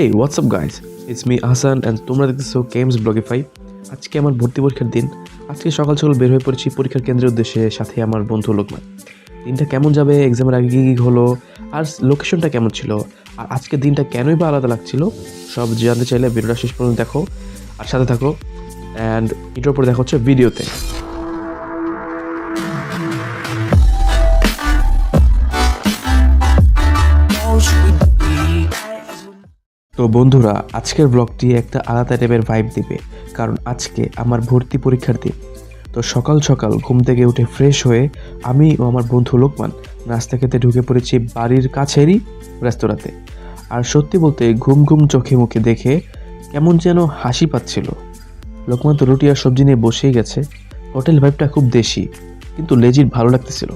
Hey what's up guys it's me Ahsan and তোমরা দেখতেছো games ব্লগিফাই আজকে আমার ভর্তি পরীক্ষার দিন। আজকে সকাল সকাল বের হয়ে পড়েছি পরীক্ষার কেন্দ্রের উদ্দেশ্যে সাথে আমার বন্ধু লোকমান। দিনটা কেমন যাবে এক্সামের আগে কী কী হলো, আর লোকেশনটা কেমন ছিল, আর আজকে দিনটা কেনই বা আলাদা লাগছিল, সব জানতে চাইলে ভিডিওটা শেষ পর্যন্ত দেখো, আর সাথে থাকো। অ্যান্ড এটার উপর দেখা হচ্ছে ভিডিওতে তো বন্ধুরা, আজকের ব্লগটি একটা আলাদা টাইপের ভাইব দিবে, কারণ আজকে আমার ভর্তি পরীক্ষার দিন। তো সকাল সকাল ঘুম থেকে উঠে ফ্রেশ হয়ে আমি ও আমার বন্ধু লোকমান নাস্তা খেতে ঢুকে পড়েছি বাড়ির কাছেরই রেস্তোরাঁতে। আর সত্যি বলতে ঘুম ঘুম চোখে মুখে দেখে কেমন যেন হাসি পাচ্ছিল। লোকমান তো রুটি আর সবজি নিয়ে বসেই গেছে। হোটেল ভাইবটা খুব দেশি, কিন্তু লেজির ভালো লাগতেছিল।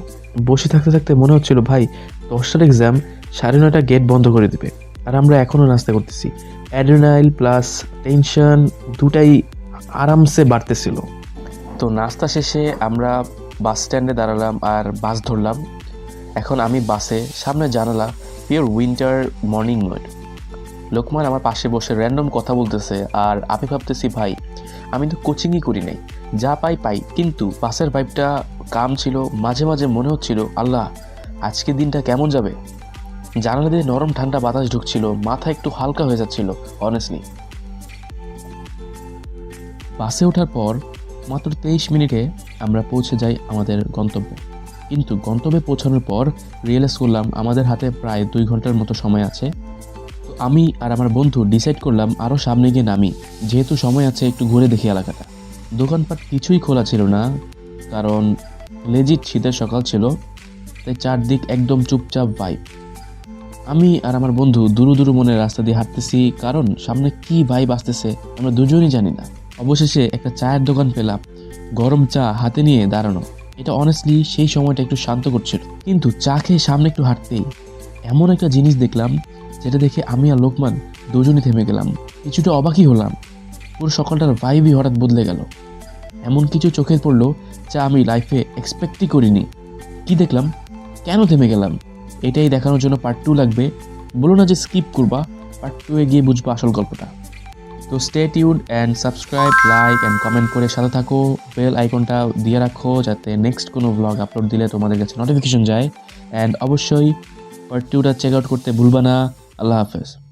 বসে থাকতে থাকতে মনে হচ্ছিল, ভাই, দশটার এক্সাম সাড়ে নয়টা গেট বন্ধ করে দিবে। আর আমরা এখনও নাস্তা করতেছি। অ্যাড্রিনাইল প্লাস টেনশন দুটাই আরামসে বাড়তেছিল। তো নাস্তা শেষে আমরা বাস স্ট্যান্ডে দাঁড়ালাম আর বাস ধরলাম। এখন আমি বাসে, সামনে জানালা, pure winter morning mode Lokman আমার পাশে বসে র্যান্ডম কথা বলতেছে আর আমি ভাবতেছি, ভাই, আমি তো কোচিংই করি নাই। যা পাই পাই। কিন্তু বাসের ভাইবটা কাম ছিল, মাঝে মাঝে মনে হচ্ছিল, আল্লাহ, আজকের দিনটা কেমন যাবে? জানালা দিয়ে নরম ঠান্ডা বাতাস ঢুকছিল, মাথা একটু হালকা হয়ে যাচ্ছিল অনেস্টলি বাসে ওঠার পর মাত্র তেইশ মিনিটে আমরা পৌঁছে যাই আমাদের গন্তব্যে। কিন্তু গন্তব্যে পৌঁছানোর পর রিয়েলাইজ করলাম আমাদের হাতে প্রায় দুই ঘণ্টার মতো সময় আছে। তো আমি আর আমার বন্ধু ডিসাইড করলাম আরও সামনে গিয়ে নামি, যেহেতু সময় আছে একটু ঘুরে দেখি এলাকাটা। দোকানপাট কিছুই খোলা ছিল না, কারণ লেজিট শীতের সকাল ছিল, তাই চারদিক একদম চুপচাপ ভাইব আমি আর আমার বন্ধু দুরু দুরু মনে রাস্তা দিয়ে হাঁটতেছি, কারণ সামনে কি ভাইব আসতেছে আমরা দুজনই জানি না। অবশেষে একটা চায়ের দোকান পেলাম, গরম চা হাতে নিয়ে দাঁড়ানো। এটা অনেস্টলি সেই সময়টা একটু শান্ত করছিল। কিন্তু চা খেয়ে সামনে একটু হাঁটতেই এমন একটা জিনিস দেখলাম, যেটা দেখে আমি আর লোকমান দুজনই থেমে গেলাম। কিছুটা অবাকই হলাম। পুরো সকালটার ভাইবই হঠাৎ বদলে গেল। এমন কিছু চোখে পড়ল, যা আমি লাইফে এক্সপেক্টই করিনি। কি দেখলাম? কেন থেমে গেলাম? এটাই দেখানোর জন্য পার্ট টু লাগবে। বলো না যে স্কিপ করবা পার্ট টু এ গিয়ে বুঝবা আসল গল্পটা। তো stay tune and subscribe like and comment করে সাথে থাকো। বেল আইকনটা দিয়ে রাখো যাতে নেক্সট কোনো ব্লগ আপলোড দিলে তোমাদের কাছে নোটিফিকেশন যায়। অ্যান্ড অবশ্যই পার্ট টুটা চেক আউট করতে ভুলবা না। আল্লাহ হাফেজ।